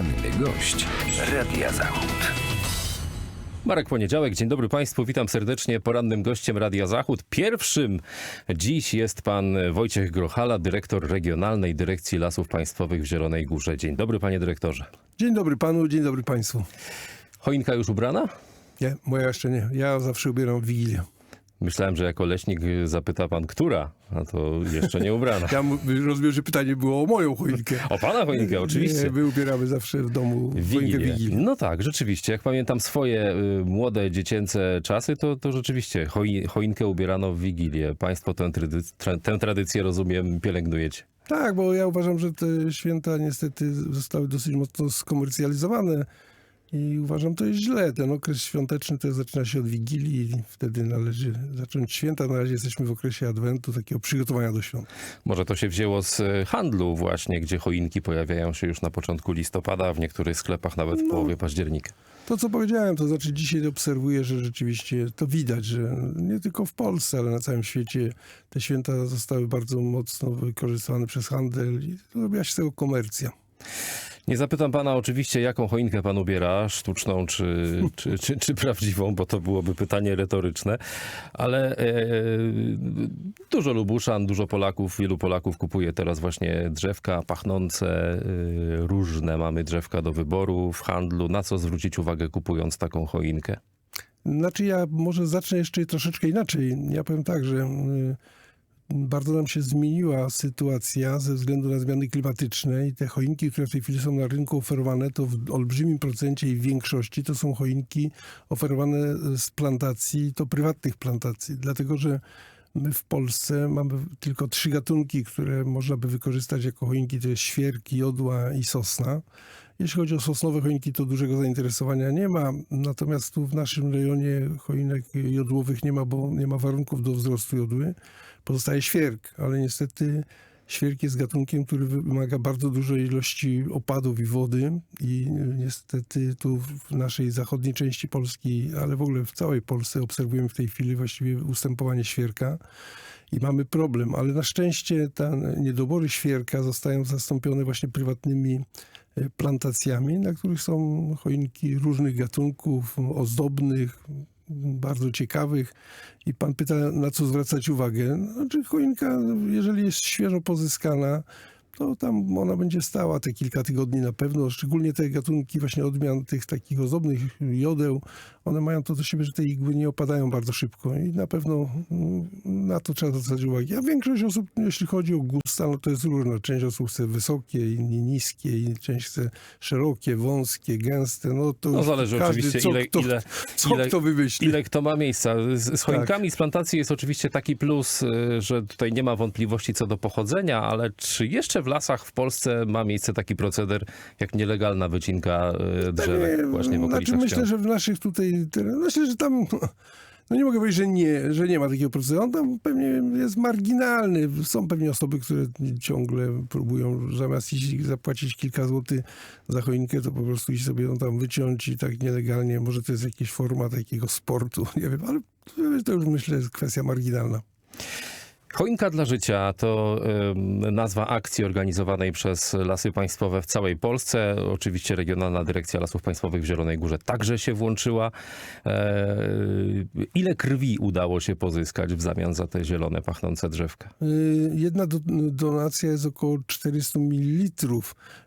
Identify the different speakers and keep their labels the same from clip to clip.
Speaker 1: Poranny gość Radia Zachód.
Speaker 2: Marek Poniedziałek, dzień dobry Państwu, witam serdecznie. Porannym gościem Radia Zachód. Pierwszym dziś jest pan Wojciech Grochala, dyrektor Regionalnej Dyrekcji Lasów Państwowych w Zielonej Górze. Dzień dobry panie dyrektorze.
Speaker 3: Dzień dobry panu, dzień dobry państwu.
Speaker 2: Choinka już ubrana?
Speaker 3: Nie, moja jeszcze nie. Ja zawsze ubieram w Wigilię.
Speaker 2: Myślałem, że jako leśnik zapyta pan, która, a to jeszcze nie ubrana.
Speaker 3: Ja rozumiem, że pytanie było o moją choinkę.
Speaker 2: O pana choinkę, oczywiście.
Speaker 3: Nie, my ubieramy zawsze w domu choinkę
Speaker 2: Wigilię.
Speaker 3: Wigilię.
Speaker 2: No tak, rzeczywiście. Jak pamiętam swoje y, młode, dziecięce czasy, to, to rzeczywiście choi, choinkę ubierano w Wigilię. Państwo tę, tradyc- tra- tę tradycję, rozumiem, pielęgnujecie.
Speaker 3: Tak, bo ja uważam, że te święta niestety zostały dosyć mocno skomercjalizowane i uważam, to jest źle. Ten okres świąteczny to zaczyna się od Wigilii i wtedy należy zacząć święta. Na razie jesteśmy w okresie Adwentu, takiego przygotowania do świąt.
Speaker 2: Może to się wzięło z e, handlu właśnie, gdzie choinki pojawiają się już na początku listopada, a w niektórych sklepach nawet w połowie października.
Speaker 3: To, co powiedziałem, to znaczy dzisiaj obserwuję, że rzeczywiście to widać, że nie tylko w Polsce, ale na całym świecie te święta zostały bardzo mocno wykorzystywane przez handel i robiła się z tego komercja.
Speaker 2: Nie zapytam pana oczywiście, jaką choinkę pan ubiera, sztuczną czy, czy, czy, czy prawdziwą, bo to byłoby pytanie retoryczne, ale e, dużo Lubuszan, dużo Polaków, wielu Polaków kupuje teraz właśnie drzewka pachnące, e, różne mamy drzewka do wyboru w handlu. Na co zwrócić uwagę kupując taką choinkę?
Speaker 3: Znaczy ja może zacznę jeszcze troszeczkę inaczej. Ja powiem tak, że y, bardzo nam się zmieniła sytuacja ze względu na zmiany klimatyczne i te choinki, które w tej chwili są na rynku oferowane, to w olbrzymim procencie i w większości to są choinki oferowane z plantacji, to prywatnych plantacji, dlatego że My w Polsce mamy tylko trzy gatunki, które można by wykorzystać jako choinki. To jest świerk, jodła i sosna. Jeśli chodzi o sosnowe choinki, to dużego zainteresowania nie ma. Natomiast tu w naszym rejonie choinek jodłowych nie ma, bo nie ma warunków do wzrostu jodły. Pozostaje świerk, ale niestety świerk jest gatunkiem, który wymaga bardzo dużej ilości opadów i wody i niestety tu w naszej zachodniej części Polski, ale w ogóle w całej Polsce obserwujemy w tej chwili właściwie ustępowanie świerka i mamy problem, ale na szczęście te niedobory świerka zostają zastąpione właśnie prywatnymi e, plantacjami, na których są choinki różnych gatunków, ozdobnych, bardzo ciekawych. I pan pyta, na co zwracać uwagę. Znaczy choinka, jeżeli jest świeżo pozyskana, to tam ona będzie stała te kilka tygodni na pewno. Szczególnie te gatunki właśnie odmian tych takich ozdobnych jodeł, one mają to do siebie, że te igły nie opadają bardzo szybko i na pewno mm, na to trzeba zwracać uwagę. A większość osób, jeśli chodzi o gusta, no to jest różna. Część osób chce wysokie, inni niskie, inni część chce szerokie, wąskie, gęste. No to
Speaker 2: No zależy
Speaker 3: każdy,
Speaker 2: oczywiście,
Speaker 3: co
Speaker 2: ile,
Speaker 3: kto,
Speaker 2: ile,
Speaker 3: co
Speaker 2: ile,
Speaker 3: kto wymyśli.
Speaker 2: ile kto ma miejsca. Z, z choinkami z plantacji jest oczywiście taki plus, y, że tutaj nie ma wątpliwości co do pochodzenia, ale czy jeszcze w lasach w Polsce ma miejsce taki proceder jak nielegalna wycinka y, drzewek
Speaker 3: Nie,
Speaker 2: właśnie w
Speaker 3: znaczy
Speaker 2: okolicach
Speaker 3: myślę,
Speaker 2: świąt?
Speaker 3: że w naszych tutaj, terenach- myślę, że tam, no nie mogę powiedzieć, że nie, że nie ma takiego procesu. On tam pewnie jest marginalny. Są pewnie osoby, które ciągle próbują zamiast iść zapłacić kilka złotych za choinkę, to po prostu iść sobie ją tam wyciąć i tak nielegalnie. Może to jest jakaś forma takiego sportu, nie wiem, ale to już myślę jest kwestia marginalna.
Speaker 2: Choinka dla życia to nazwa akcji organizowanej przez Lasy Państwowe w całej Polsce. Oczywiście Regionalna Dyrekcja Lasów Państwowych w Zielonej Górze także się włączyła. E, ile krwi udało się pozyskać w zamian za te zielone, pachnące drzewka?
Speaker 3: Y, Jedna do, donacja jest około 400 ml.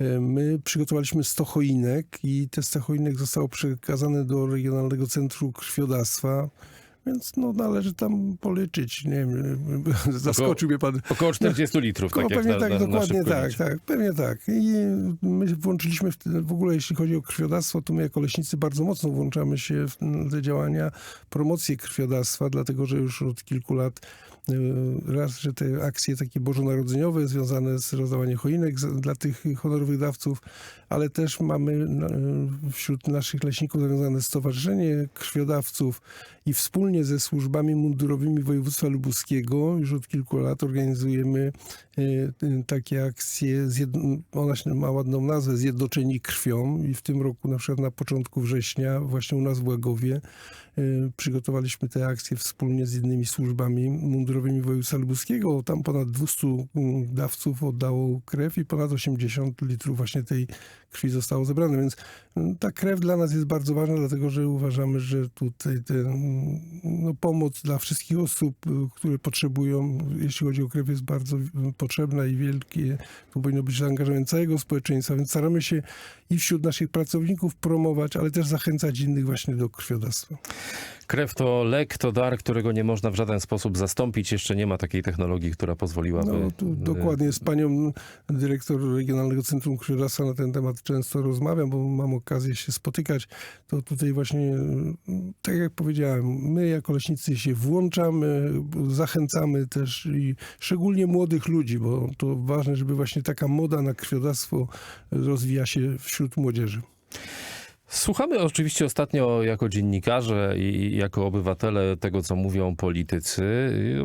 Speaker 3: Y, My przygotowaliśmy 100 choinek i te 100 choinek zostało przekazane do Regionalnego Centrum Krwiodawstwa. Więc no, należy tam policzyć. Nie wiem, zaskoczył mnie pan.
Speaker 2: Około 40 litrów, tak
Speaker 3: pewnie
Speaker 2: na,
Speaker 3: tak,
Speaker 2: na, na
Speaker 3: dokładnie
Speaker 2: szybko
Speaker 3: tak, tak, pewnie tak. I my włączyliśmy w, w ogóle, jeśli chodzi o krwiodawstwo, to my jako leśnicy bardzo mocno włączamy się w te działania, promocję krwiodawstwa, dlatego że już od kilku lat raz, że te akcje takie bożonarodzeniowe związane z rozdawaniem choinek dla tych honorowych dawców, ale też mamy y, wśród naszych leśników zawiązane stowarzyszenie krwiodawców i wspólnie ze służbami mundurowymi województwa lubuskiego. Już od kilku lat organizujemy y, y, takie akcje, ona ma ładną nazwę, Zjednoczeni Krwią i w tym roku na przykład na początku września właśnie u nas w Łagowie y, przygotowaliśmy te akcje wspólnie z innymi służbami mundurowymi województwa lubuskiego. Tam ponad 200 mm, dawców oddało krew i ponad 80 litrów właśnie tej krwi zostało zebrane. Więc mm, ta krew dla nas jest bardzo ważna, dlatego że uważamy, że tutaj ten, mm, no, pomoc dla wszystkich osób, y, które potrzebują, jeśli chodzi o krew, jest bardzo potrzebna i wielkie. Tu powinno być zaangażowanie całego społeczeństwa, więc staramy się i wśród naszych pracowników promować, ale też zachęcać innych właśnie do krwiodawstwa.
Speaker 2: Krew to lek, to dar, którego nie można w żaden sposób zastąpić. Jeszcze nie ma takiej technologii, która pozwoliłaby...
Speaker 3: No, tu
Speaker 2: y,
Speaker 3: dokładnie z panią dyrektor Regionalnego Centrum Krwiodawstwa na ten temat często rozmawiam, bo mam okazję się spotykać. To tutaj właśnie, tak jak powiedziałem, my jako leśnicy się włączamy, zachęcamy też i szczególnie młodych ludzi, bo to ważne, żeby właśnie taka moda na krwiodawstwo rozwija się wśród młodzieży.
Speaker 2: Słuchamy oczywiście ostatnio jako dziennikarze i jako obywatele tego, co mówią politycy.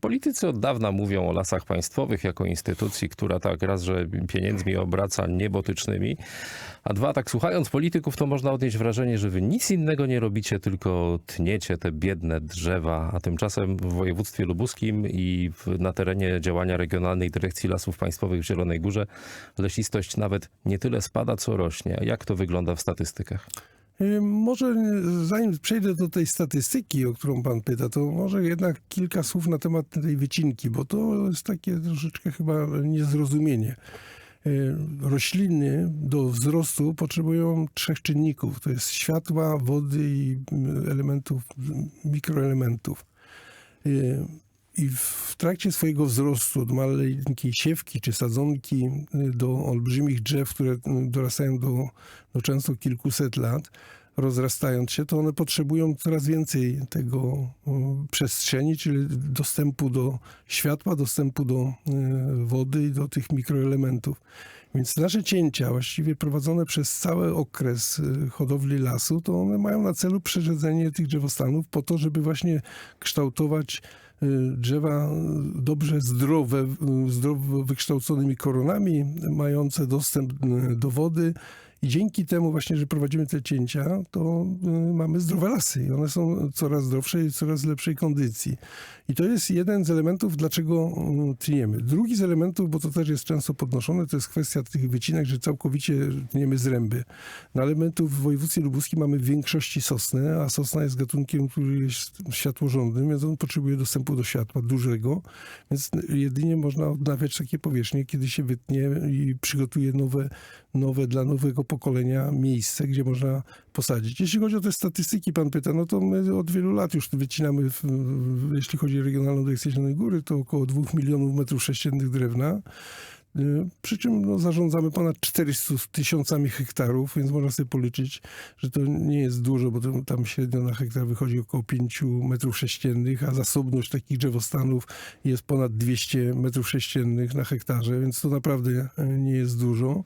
Speaker 2: Politycy od dawna mówią o lasach państwowych jako instytucji, która tak raz, że pieniędzmi obraca niebotycznymi, a dwa, tak słuchając polityków, to można odnieść wrażenie, że wy nic innego nie robicie, tylko tniecie te biedne drzewa, a tymczasem w województwie lubuskim i na terenie działania Regionalnej Dyrekcji Lasów Państwowych w Zielonej Górze lesistość nawet nie tyle spada, co rośnie. Jak to wygląda w statystykach?
Speaker 3: Y, Może y, zanim przejdę do tej statystyki, o którą pan pyta, to może jednak kilka słów na temat tej wycinki, bo to jest takie troszeczkę chyba niezrozumienie. Y, Rośliny do wzrostu potrzebują trzech czynników. To jest światła, wody i mm, elementów, mikroelementów. I w trakcie swojego wzrostu od maleńkiej siewki czy sadzonki y, do olbrzymich drzew, które y, dorastają do, do często kilkuset lat, rozrastając się, to one potrzebują coraz więcej tego y, przestrzeni, czyli dostępu do światła, dostępu do wody i do tych mikroelementów. Więc nasze cięcia, właściwie prowadzone przez cały okres hodowli lasu, to one mają na celu przerzedzenie tych drzewostanów po to, żeby właśnie kształtować drzewa y, dobrze zdrowe, y, zdrowo wykształconymi koronami, mające dostęp y, do wody. I dzięki temu właśnie, że prowadzimy te cięcia, to y, mamy zdrowe lasy i one są coraz zdrowsze i coraz lepszej kondycji. I to jest jeden z elementów, dlaczego y, tniemy. Drugi z elementów, bo to też jest często podnoszone, to jest kwestia tych wycinek, że całkowicie tniemy zręby. No ale my tu w województwie lubuskim mamy w większości sosnę, a sosna jest gatunkiem, który jest światłożądnym, więc on potrzebuje dostępu do światła dużego, więc jedynie można odnawiać takie powierzchnie, kiedy się wytnie i przygotuje nowe, nowe dla nowego pokolenia miejsce, gdzie można posadzić. Jeśli chodzi o te statystyki, pan pyta, no to my od wielu lat już wycinamy, w, jeśli chodzi o Regionalną Dyrekcję Zielonej Góry, to około 2 milionów metrów sześciennych drewna. Y, Przy czym no, zarządzamy ponad 400 tysiącami hektarów, więc można sobie policzyć, że to nie jest dużo, bo tam średnio na hektar wychodzi około 5 metrów sześciennych, a zasobność takich drzewostanów jest ponad 200 metrów sześciennych na hektarze, więc to naprawdę y, nie jest dużo.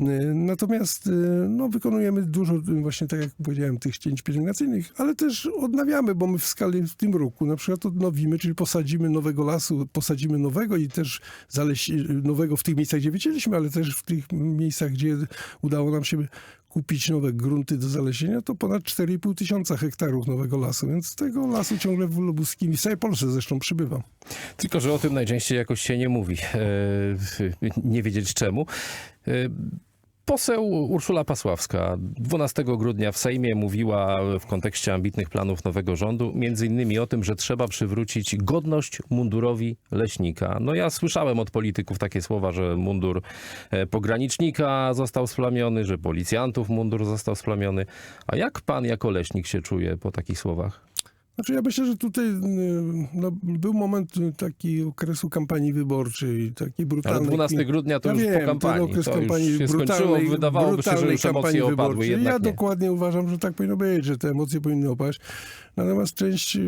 Speaker 3: Y, Natomiast no, wykonujemy dużo, właśnie tak jak powiedziałem, tych cięć pielęgnacyjnych, ale też odnawiamy, bo my w skali w tym roku na przykład odnowimy, czyli posadzimy nowego lasu, posadzimy nowego i też zaleś, nowego w tych miejscach, gdzie wycięliśmy, ale też w tych miejscach, gdzie udało nam się kupić nowe grunty do zalesienia, to ponad 4,5 tysiąca hektarów nowego lasu, więc tego lasu ciągle w Lubuskim i w całej Polsce zresztą przybywa.
Speaker 2: Tylko, że o tym najczęściej jakoś się nie mówi. E, nie wiedzieć czemu. E, Poseł Urszula Pasławska 12 grudnia w Sejmie mówiła w kontekście ambitnych planów nowego rządu między innymi o tym, że trzeba przywrócić godność mundurowi leśnika. No ja słyszałem od polityków takie słowa, że mundur e, pogranicznika został splamiony, że policjantów mundur został splamiony. A jak pan jako leśnik się czuje po takich słowach?
Speaker 3: Znaczy ja myślę, że tutaj y, no, był moment taki okresu kampanii wyborczej, takiej brutalnej.
Speaker 2: Ale 12 grudnia to
Speaker 3: ja
Speaker 2: już
Speaker 3: wiem,
Speaker 2: po kampanii.
Speaker 3: Ten okres
Speaker 2: To
Speaker 3: kampanii
Speaker 2: już się skończyło.
Speaker 3: brutalnej,
Speaker 2: Wydawałoby się, że
Speaker 3: brutalnej
Speaker 2: już emocje opadły.
Speaker 3: Ja
Speaker 2: nie.
Speaker 3: dokładnie uważam, że tak powinno być, że te emocje powinny opaść. Natomiast część, y,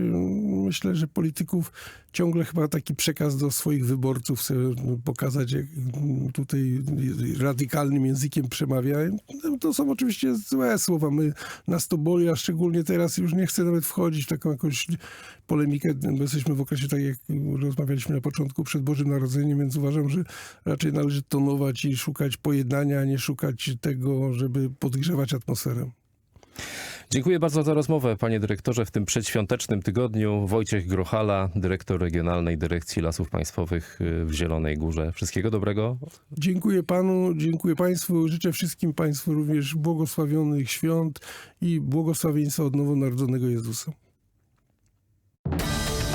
Speaker 3: myślę, że polityków ciągle chyba taki przekaz do swoich wyborców chce no, pokazać, jak mm, tutaj radykalnym językiem przemawia. No, To są oczywiście złe słowa. My, nas to boli, a szczególnie teraz już nie chcę nawet wchodzić w taką jakąś polemikę, bo jesteśmy w okresie, tak jak rozmawialiśmy na początku, przed Bożym Narodzeniem, więc uważam, że raczej należy tonować i szukać pojednania, a nie szukać tego, żeby podgrzewać atmosferę.
Speaker 2: Dziękuję bardzo za rozmowę, panie dyrektorze. W tym przedświątecznym tygodniu Wojciech Grochala, dyrektor Regionalnej Dyrekcji Lasów Państwowych y, w Zielonej Górze. Wszystkiego dobrego.
Speaker 3: Dziękuję panu, dziękuję państwu. Życzę wszystkim państwu również błogosławionych świąt i błogosławieństwa od nowonarodzonego Jezusa.